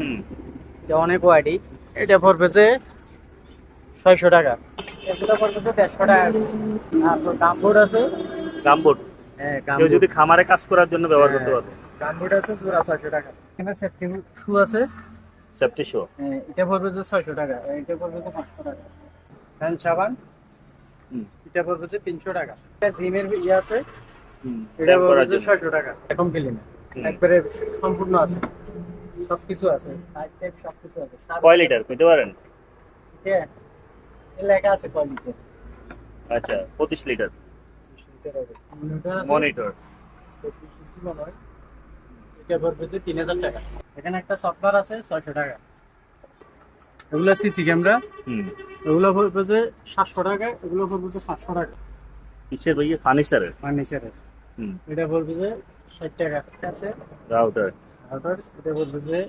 হুম। এটা অনেক কোয়ালিটি এটা পড়বে ছয়শো টাকা। এগুলো পড়বে দেড়শো টাকা। তারপর গামবুট আছে? গামবোট হ্যাঁ কেউ যদি খামারে কাজ করার জন্য ব্যবহার করতে পারবে। গামবুট আছে জোড়া ছয়শো টাকা। এখানে সেফটি শু আছে। সেফটি শো হ্যাঁ, এটা পড়বে যে ছয়শো টাকা। এটা পড়বে যে পাঁচশো টাকা। হ্যান্ড সাবান। হুম। এটা পড়বে যে তিনশো টাকা। এটা জিমের ইয়ে আছে। এটা পড়বে যে ছয়শো টাকা। এখন কিলিন একবারে সম্পূর্ণ আছে। সবকিছু আছে টাইপ টাইপ সবকিছু আছে। কয় লিটার কইতে পারেন? হ্যাঁ লেখা আছে কোয়ালিটি আচ্ছা পঁচিশ লিটার। মনিটর এটা পড়বে যে তিন হাজার টাকা। এখানে একটা সফটওয়্যার আছে ছয়শো টাকা। এগুলো সিসি ক্যামেরা হুম। এগুলো পড়বে যে সাতশো টাকা এগুলো পড়বে যে টাকা। কিসের ভাইয়া? ফার্নিচারের? ফার্নিচারের। হুম। এটা পড়বে যে ষাট টাকা। আছে? রাউটার। আউটার এটা পড়বে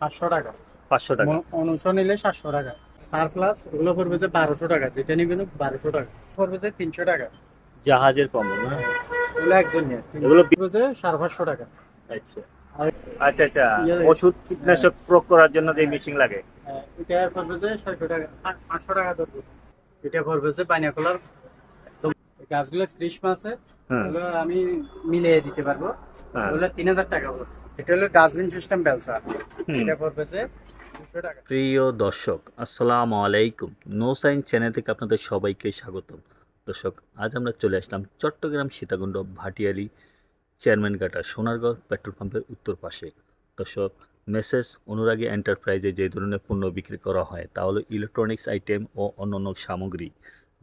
পাঁচশো টাকা। পাঁচশো টাকা। অংশ নিলে সাতশো টাকা। সার প্লাস এগুলো যে বারোশো টাকা যেটা নিবেন বারোশো টাকা। পড়বে যে তিনশো টাকা। জাহাজের কম্বল না? এগুলো একজন নিয়ে। এগুলো যে সাড়ে পাঁচশো টাকা। আচ্ছা। আচ্ছা আচ্ছা। ইয়ে- ওষুধ কীটনাশক প্রয়োগ করার জন্য যে মেশিন লাগে? হ্যাঁ, এটা পড়বে যে ছয়শো টাকা পাঁচশো টাকা ধরবে। এটা যে পাইনাকলার গাছগুলো ত্রিশ মাসে হ্যাঁ আমি মিলিয়ে দিতে পারব। হ্যাঁ। ওগুলো তিন হাজার টাকা পড়বে। এটা হলো ডাস্টবিন সিস্টেম বেলসা। এটা পড়বে যে প্রিয় দর্শক আসসালামু আলাইকুম। নো সাইন্স চ্যানেল থেকে আপনাদের সবাইকে স্বাগতম। দর্শক আজ আমরা চলে আসলাম চট্টগ্রাম সীতাকুণ্ড ভাটিয়ালি চেয়ারম্যান ঘাটা সোনারগড় পেট্রোল পাম্পের উত্তর পাশে। দর্শক মেসেজ অনুরাগী এন্টারপ্রাইজে যে ধরনের পণ্য বিক্রি করা হয় তা হলো ইলেকট্রনিক্স আইটেম ও অন্যান্য সামগ্রী।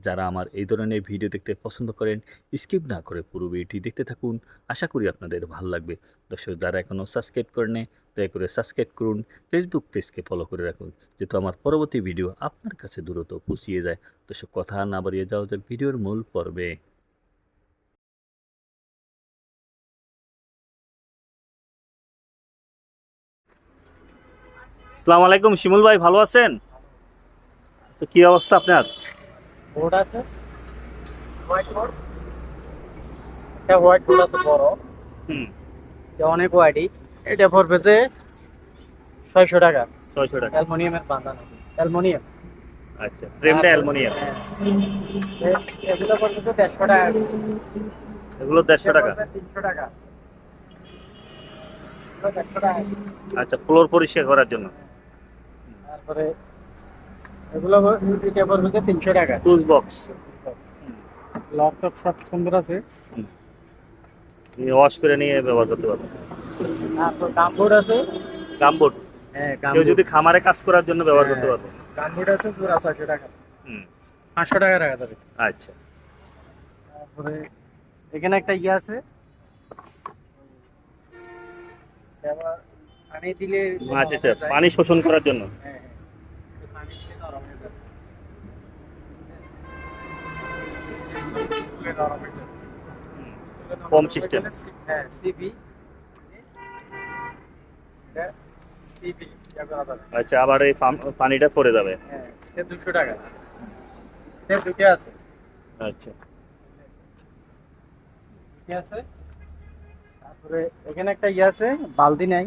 যারা আমার এই ধরনের ভিডিও দেখতে পছন্দ করেন স্কিপ না করে পুরো ভিডিওটি দেখতে থাকুন। আশা করি আপনাদের ভালো লাগবে। দর্শক, যারা এখনও সাবস্ক্রাইব করেন দয়া করে সাবস্ক্রাইব করুন। ফেসবুক পেজকে ফলো করে রাখুন, যেহেতু আমার পরবর্তী ভিডিও আপনার কাছে দ্রুত পৌঁছিয়ে যায়। সে কথা না বাড়িয়ে যাওয়া যাক ভিডিওর মূল পর্বে। আসসালামু আলাইকুম, শিমুল ভাই, ভালো আছেন? তো কি অবস্থা আপনার? বোর্ড আছে। White board. এটা হোয়াইট বোর্ড আছে বড়। হুম। এটা অনেক কোয়ালিটি এটা পড়বে যে ছয়শো টাকা। ছয়শো টাকা। অ্যালমোনিয়ামের বাঁধানো অ্যালমোনিয়াম। আচ্ছা ফ্রেমটা অ্যালমোনিয়াম। এগুলো পড়বে যে দেড়শো টাকা। এগুলো দেড়শো টাকা? তিনশো টাকা। আচ্ছা ফ্লোর পরিষ্কার করার জন্য। তারপরে এগুলো এটা পড়বে যে তিনশো টাকা। বক্স লক টক সব সুন্দর আছে। ওয়াশ করে নিয়ে ব্যবহার করতে পারবেন তারপর গামবোর্ড আছে। হ্যাঁ কেউ যদি খামারে কাজ করার জন্য ব্যবহার করতে পারবে গামবোর্ড আছে জোড়া ছয়শো টাকা। হুম। পাঁচশো টাকা রাখা যাবে। আচ্ছা। তারপরে এখানে একটা ইয়ে আছে। পানি দিলে আচ্ছা আচ্ছা পানি শোষণ করার জন্য। হ্যাঁ, হ্যাঁ। পানি দিলে নরম হয়ে যাবে। দিলে নরম হয়ে যাবে। কম system। হ্যাঁ সিবি সিবি আচ্ছা আবার এই পানিটা পড়ে যাবে। হ্যাঁ এটা দুশো টাকা। এটা দুটো আছে। আচ্ছা। দুটো আছে। তারপরে এখানে একটা ইয়ে আছে বালতি নাই।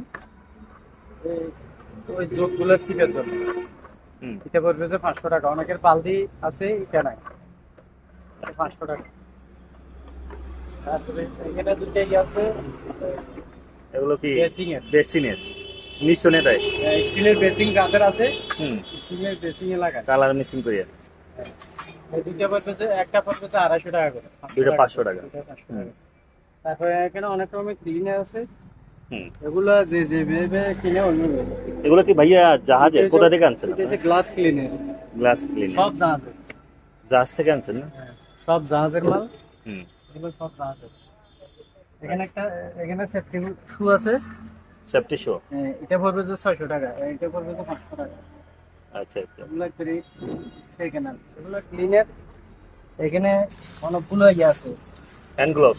ওই যোগগুলো সিপের জন্য। হুম। এটা পড়বে যে পাঁচশো টাকা। অনেকের বালতি আছে এটা নাই। এটা পাঁচশো টাকা। তারপরে এখানে দুটো ইয়ে আছে এগুলো কি? বেসিং এর বেসিনের মিশনে দেয় স্টিলের বেসিং যাদের আছে হুম। স্টিলের বেসিং এ লাগায় কালার মিসিং করিয়া। এই দুইটা পড়বে একটা পড়বে যে আড়াইশো টাকা করে। দুইটা 500 টাকা। দুইটা 500 টাকা। তারপরে এখানে অনেক রকমের ক্লিনার আছে। হুম। এগুলো যে যে ভেবে কিনে অন্য এগুলো কি ভাইয়া জাহাজে? কোথা থেকে আনছেন? এটা হচ্ছে গ্লাস ক্লিনার গ্লাস ক্লিন সব জাহাজের জাহাজ থেকে আনছেন না? সব জাহাজের মাল। হুম। এগুলো সব জাহাজের এখানে একটা এখানে সেফটি শু আছে। সেফটি শো হ্যাঁ, এটা পড়বে যে টাকা এটা পড়বে যে টাকা। আচ্ছা আচ্ছা। এগুলো একবারে সেকেন্ড হ্যান্ড এগুলো ক্লিনার এখানে অনেকগুলো ইয়ে আছে। হ্যান্ড পড়বে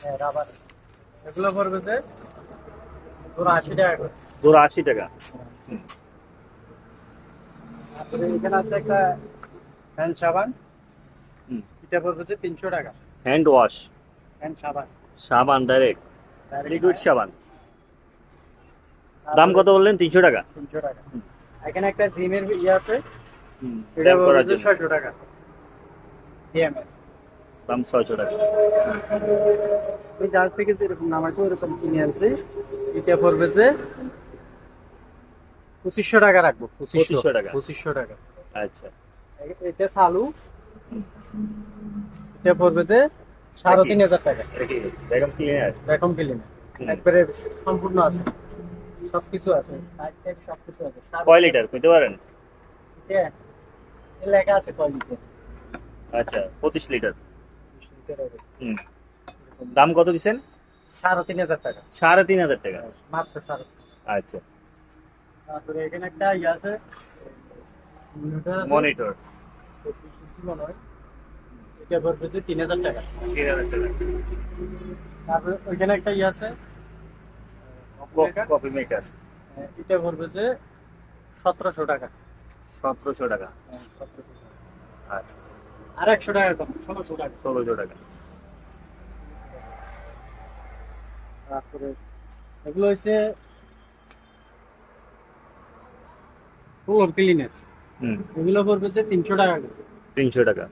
হ্যাঁ রাবার এগুলো পড়বে যে পুরো আশি টাকা টাকা? তারপরে এখানে আছে একটা হ্যান্ড সাবান। হুম এটা পড়বে যে তিনশো টাকা। হ্যান্ড ওয়াশ হ্যান্ড সাবান। সাবান ডাইরেক্ট লিকুইড সাবান। দাম কত বললেন? তিনশো টাকা। তিনশো টাকা। এখানে একটা জিমের ইয়ে আছে। এটা পড়বে টাকা। দাম ছয়শো টাকা। ওই জাহাজ থেকে যেরকম নামাইছে ওরকম কিনে আনছি। এটা পড়বে যে পঁচিশশো টাকা রাখব 2500 টাকা। পঁচিশশো টাকা। আচ্ছা। এটা চালু। এটা পড়বে যে সাড়ে তিন হাজার টাকা। বেগম ক্লিনার এরকম কিলিনে হুম। একবারে সম্পূর্ণ আছে। সবকিছু আছে। সবকিছু আছে। কয় লিটার কইতে পারেন? লেখা আছে কয় লিটার আচ্ছা পঁচিশ লিটার হুম। দাম কত দিছেন সাড়ে তিন হাজার টাকা। সাড়ে তিন হাজার টাকা। মাত্র সাড়ে আচ্ছা। তারপরে এখানে একটা ইয়ে আছে। মনিটর আছে। মনিটর মনে হয়। এটা পড়বে যে তিন হাজার টাকা। তিন হাজার টাকা। তারপরে ওইখানে একটা ইয়ে আছে মেকার এটা পড়বে যে সতেরোশো টাকা। সতেরোশো টাকা। হ্যাঁ, 1700 টাকা। আর একশো টাকা কম ষোলোশো টাকা। ষোলোশো টাকা। তারপরে এগুলো হচ্ছে ফ্লোর ক্লিনার এগুলো পড়বে যে তিনশো টাকা করে। তিনশো টাকা।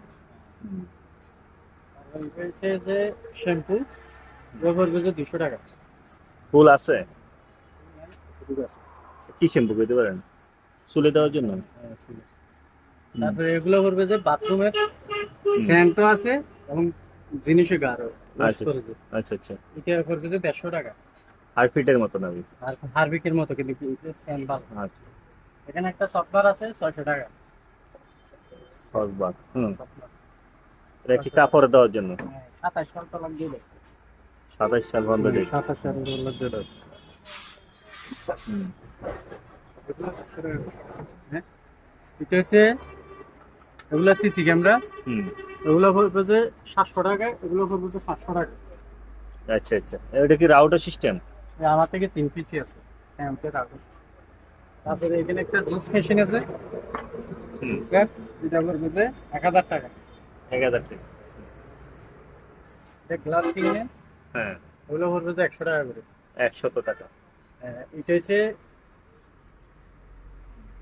যে শ্যাম্পু পড়বে যে দুশো টাকা। ফুল আছে? কি শ্যাম্পু কইতে পারেন? চুলে দেওয়ার জন্য? হ্যাঁ। তারপরে এগুলো করবে যে বাথরুমের স্যান্টও আছে এবং জিনিসও গাঢ় আচ্ছা আচ্ছা আচ্ছা এটা করবে যে দেড়শো টাকা। আট ফিটের মতো নাবি আর মতো কিন্তু স্যান্ড ভালো। আচ্ছা। এখানে একটা সফটওয়্যার আছে ছয়শো টাকা। সসবাদ হুম। এটা কি কাপড়ে দেওয়ার জন্য? সাতাশ সাল তো লাগিয়ে দিয়েছে সাতাশ সাল বন্ধ সাতাশ সাল লাগিয়ে হ্যাঁ? এটা হচ্ছে এগুলো সিসি ক্যামেরা হুম। এগুলো পড়বে যে সাতশো টাকা এগুলো পড়বে যে পাঁচশো টাকা। আচ্ছা আচ্ছা। এটা কি রাউটার সিস্টেম আমার থেকে তিন পিসি আছে। হ্যাঁ তারপরে এখানে একটা জুস মেশিন আছে। হুম। স্যার এটা পড়বে যে এক হাজার টাকা। এক হাজার টাকা। এটা গ্লাস কিনে হ্যাঁ। ওগুলো পড়বে যে একশো টাকা করে। একশত টাকা। এটা হচ্ছে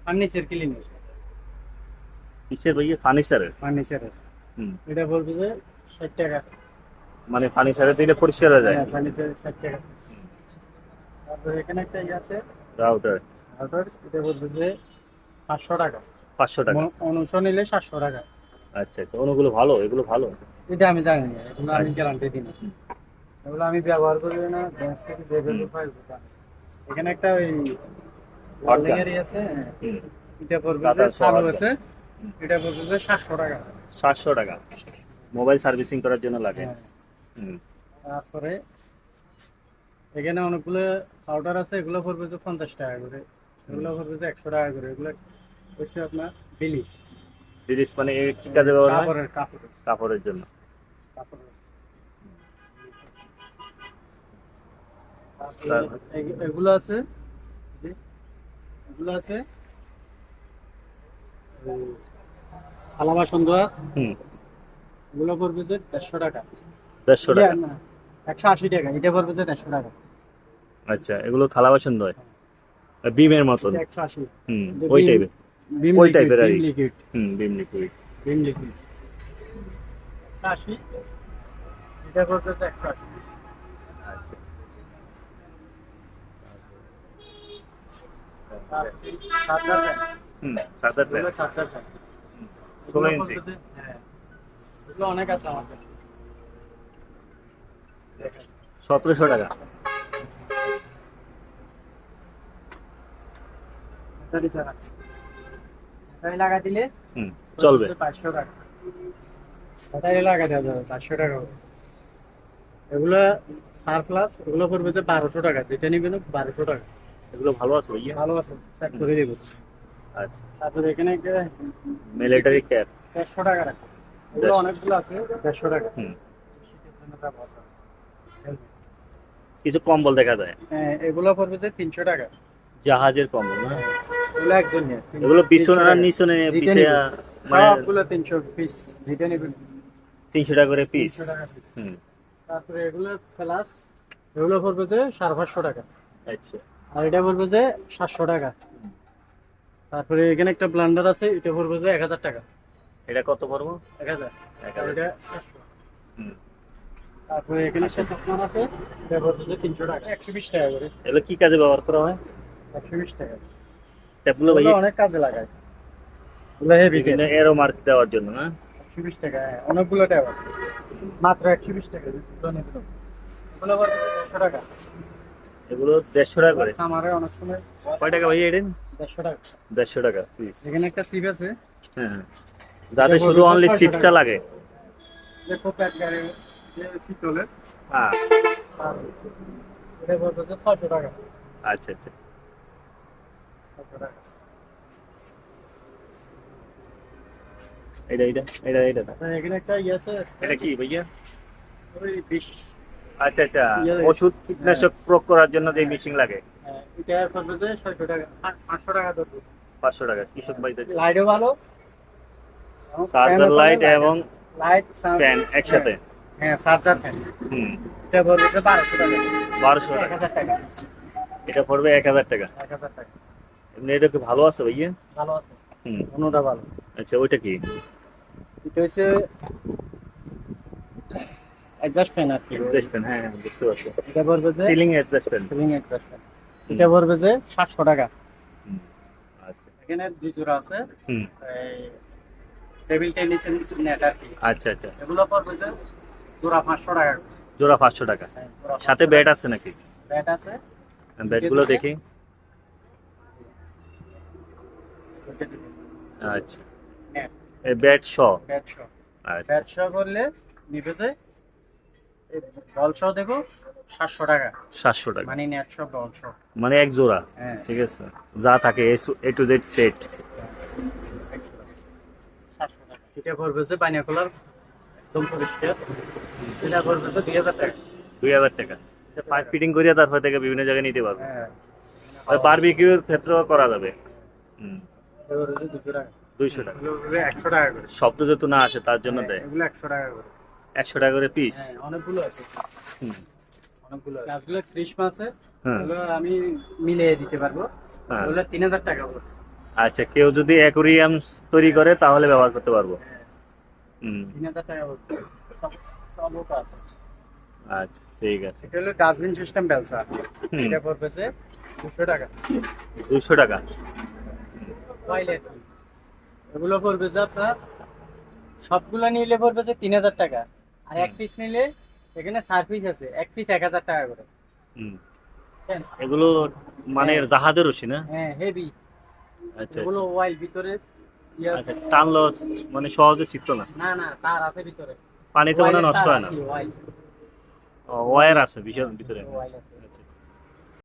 ফার্নিচার ক্লিনার কিসের ভাইয়া? ফার্নিচারের? ফার্নিচারের এটা পড়বে যে ষাট টাকা। মানে ফার্নিচারে দিলে পরিষ্কার হয়ে যায়। হ্যাঁ ফার্নিচার ষাট টাকা। তারপরে এখানে একটা ইয়ে আছে। রাউটার এটা পড়বে যে পাঁচশো টাকা। পাঁচশো টাকা। অনুসরণ নিলে সাতশো টাকা। আচ্ছা আচ্ছা। অনুগুলো ভালো? এগুলো ভালো? এটা আমি জানি না। এগুলো আমি আচ্ছা। গ্যারান্টি দিই না। এগুলো আমি ব্যবহার করি না। ব্যাংক থেকে যে ভ্যালু পাই। এখানে একটা ওই gun। আছে হ্যাঁ। এটা পড়বে যে চালু আছে। এটা পড়বে যে সাতশো টাকা। সাতশো টাকা। মোবাইল সার্ভিসিং করার জন্য লাগে। হ্যাঁ। তারপরে এখানে অনেকগুলো পাউডার আছে। এগুলো পড়বে যে পঞ্চাশ টাকা করে। এগুলো পড়বে যে একশো টাকা করে। এগুলো হচ্ছে আপনার বিলিস। জিনিস মানে কি কাজে ব্যবহার হয়? কাপড়ের কাপড়ের। কাপড়ের জন্য। কাপড়ের। এগুলো আছে এগুলো আছে হুম। এগুলো পড়বে যে দেড়শো টাকা। দেড়শো টাকা? একশো আশি টাকা এটা পড়বে যে দেড়শো টাকা। আচ্ছা এগুলো থালা বাসন ধোয়? বিমের মতন? একশো আশি। হুম ওই টাইপের ওই টাইপের আর হুম বিম লিকুইড। Beam liquid. এটা একশো আশি। হুম ষোলো ইঞ্চি। অনেক আছে আমার কাছে। সতেরোশো টাকা। ব্যাটারি লাগা দিলে চলবে। পাঁচশো টাকা। ব্যাটারি লাগা দেওয়া যাবে পাঁচশো টাকা এগুলো সার প্লাস এগুলো পড়বে যে বারোশো টাকা যেটা নিবেন বারোশো টাকা। এগুলো ভালো আছে ভাইয়া? ভালো আছে সেট করে দেবো। আচ্ছা। তারপরে এখানে মিলিটারি ক্যাপ দেড়শো টাকা রাখো। এগুলো অনেকগুলো আছে দেড়শো টাকা। হুম। কিছু কম্বল দেখা যায়? হ্যাঁ, এগুলো পড়বে যে তিনশো টাকা। জাহাজের কম্বল না? এগুলো একজন এগুলো পিছনে আর নিচনে পিছে মানে সবগুলো পিস নেবেন টাকা করে পিস হুম। তারপরে এগুলো প্লাস এগুলো পড়বে যে সাড়ে পাঁচশো টাকা। আচ্ছা। আর এটা পড়বে যে সাতশো টাকা। তারপরে এখানে একটা ব্লান্ডার আছে এটা পড়বে যে এক হাজার টাকা। এটা কত পড়ব? এক হাজার। এক আর হাজার। এটা হুম। তারপরে এখানে একটা চশমান আছে এটা পড়বে যে তিনশো টাকা। একশো বিশ টাকা করে। এগুলো কি কাজে ব্যবহার করা হয়? একশো বিশ টাকা। ট্যাপগুলো ভাই অনেক কাজে লাগায়। এগুলো হেভি বিভিন্ন এরো মার্ক দেওয়ার জন্য না? একশো বিশ টাকা হ্যাঁ অনেকগুলো ট্যাব আছে। মাত্র একশো বিশ টাকা দুটো নেবে। এগুলো। যে দেড়শো টাকা। এগুলো দেড়শো টাকা করে? আমারে অনেক সময় কয় টাকা ভাই এটা? দেড়শো টাকা। দেড়শো টাকা পিস এখানে একটা সিপ আছে। হ্যাঁ যাদের শুধু অনলি সিপটা লাগে। দেখো প্যাটকারে যে পিতলের হ্যাঁ। আর এটা পড়বে যে টাকা। আচ্ছা আচ্ছা। এটা এটা এটা এটা এখানে একটা ইয়ে আছে এটা কি ভাইয়া? ওই বিশ আচ্ছা আচ্ছা ইয়ে- ওষুধ কীটনাশক প্রয়োগ করার জন্য যে মেশিন লাগে। হ্যাঁ, এটা টাকা আ- পাঁচশো টাকা ধরবে। পাঁচশো টাকা কৃষক ভাইদের লাইটও ভালো। চার্জার লাইট এবং লাইট ফ্যান একসাথে। হ্যাঁ চার্জার ফ্যান হুম। এটা পড়বে বারোশো টাকা। বারোশো এক টাকা। এটা পড়বে এক হাজার টাকা। এক হাজার টাকা। এমনি এটা কি ভালো আছে ভাইয়া? ভালো আছে। হুম। অন্যটা ভালো। আচ্ছা ওইটা কি? এটা হচ্ছে অ্যাডজাস্ট ফ্যান আর কি। অ্যাডজাস্ট ফ্যান হ্যাঁ বুঝতে পারছি। এটা পড়বে যে ceiling adjust fan ceiling adjust fan এটা পড়বে যে সাতশো টাকা। আচ্ছা। এখানে দুই জোড়া আছে। হুম। টেবিল টেনিসের নেট আর কি। আচ্ছা আচ্ছা। এগুলো পড়বে যে জোড়া পাঁচশো টাকা। জোড়া পাঁচশো টাকা। হ্যাঁ, সাথে ব্যাট আছে নাকি? ব্যাট আছে। ব্যাটগুলো দেখি ওইটা দিবেন। আচ্ছা। নেট এই ব্যাট শ। ব্যাট সহ আচ্ছা। ব্যাট সহ করলে নিবে যে বল দেবো সাতশো টাকা। সাতশো টাকা। মানে বল সহ মানে এক জোড়া। হ্যাঁ। ঠিক আছে। যা থাকে এ টু জেড সেট। সাতশো টাকা। এটা পড়বে যে বাইনাকুলার একদম পরিষ্কার। এটা পড়বে যে দুই হাজার টাকা। দুই হাজার টাকা। পাইপ ফিটিং করিয়া তারপর থেকে বিভিন্ন জায়গায় নিতে পারবে। হ্যাঁ। বারবিকিউর ক্ষেত্রেও করা যাবে। হুম। দুইশো টাকা। একশো টাকা। করে শব্দ যেহেতু না আসে তার জন্য হ্যাঁ, দেয়। এগুলো একশো টাকা করে। একশো টাকা করে পিস হ্যাঁ অনেকগুলো আছে। হুম। অনেকগুলো গাছগুলো হ্যাঁ। আমি মিলিয়ে দিতে পারব। ওগুলো তিন হাজার টাকা করে। আচ্ছা কেউ যদি অ্যাকুরিয়াম তৈরি করে তাহলে ব্যবহার করতে পারব। হুম। তিন হাজার টাকা সব আছে। আচ্ছা ঠিক আছে। এটা হলো ডাস্টবিন সিস্টেম ব্যবসা এটা পড়বে যে দুশো টাকা। দুশো টাকা। টয়লেট এগুলো পড়বে যে আপনার সবগুলো নিলে পড়বে যে তিন হাজার টাকা। আর এক পিস নিলে এখানে আছে এক পিস এক হাজার টাকা করে। এগুলো মানে জাহাজের রশি না? হ্যাঁ হেভি আচ্ছা এগুলো আচ্ছা। ওয়াইল ভিতরে ইয়ে আছে। আচ্ছা টানলো মানে সহজে ছিটতো না? না না তার আছে ভিতরে। পানিতে মনে হয় নষ্ট হয় না? ওয়াইল ওয়ার আছে বিশাল ভিতরে। ওয়াইল আছে।